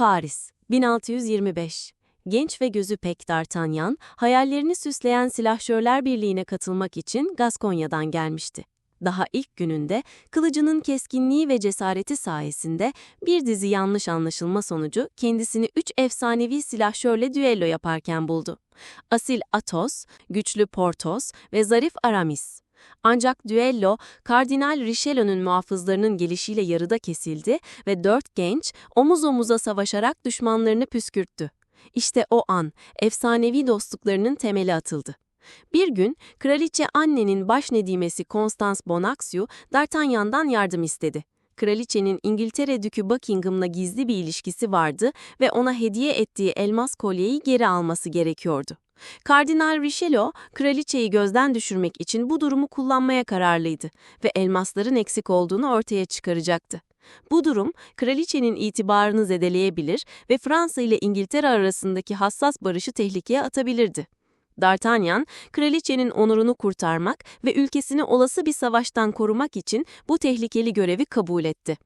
Paris, 1625. Genç ve gözü pek D'Artagnan, hayallerini süsleyen silahşörler birliğine katılmak için Gaskonya'dan gelmişti. Daha ilk gününde kılıcının keskinliği ve cesareti sayesinde bir dizi yanlış anlaşılma sonucu kendisini üç efsanevi silahşörle düello yaparken buldu. Asil Athos, güçlü Porthos ve zarif Aramis. Ancak düello, Kardinal Richelieu'nun muhafızlarının gelişiyle yarıda kesildi ve dört genç omuz omuza savaşarak düşmanlarını püskürttü. İşte o an efsanevi dostluklarının temeli atıldı. Bir gün kraliçe annenin başnedimesi Constance Bonacieux D'Artagnan'dan yardım istedi. Kraliçenin İngiltere Dükü Buckingham'la gizli bir ilişkisi vardı ve ona hediye ettiği elmas kolyeyi geri alması gerekiyordu. Kardinal Richelieu, kraliçeyi gözden düşürmek için bu durumu kullanmaya kararlıydı ve elmasların eksik olduğunu ortaya çıkaracaktı. Bu durum, kraliçenin itibarını zedeleyebilir ve Fransa ile İngiltere arasındaki hassas barışı tehlikeye atabilirdi. D'Artagnan, kraliçenin onurunu kurtarmak ve ülkesini olası bir savaştan korumak için bu tehlikeli görevi kabul etti.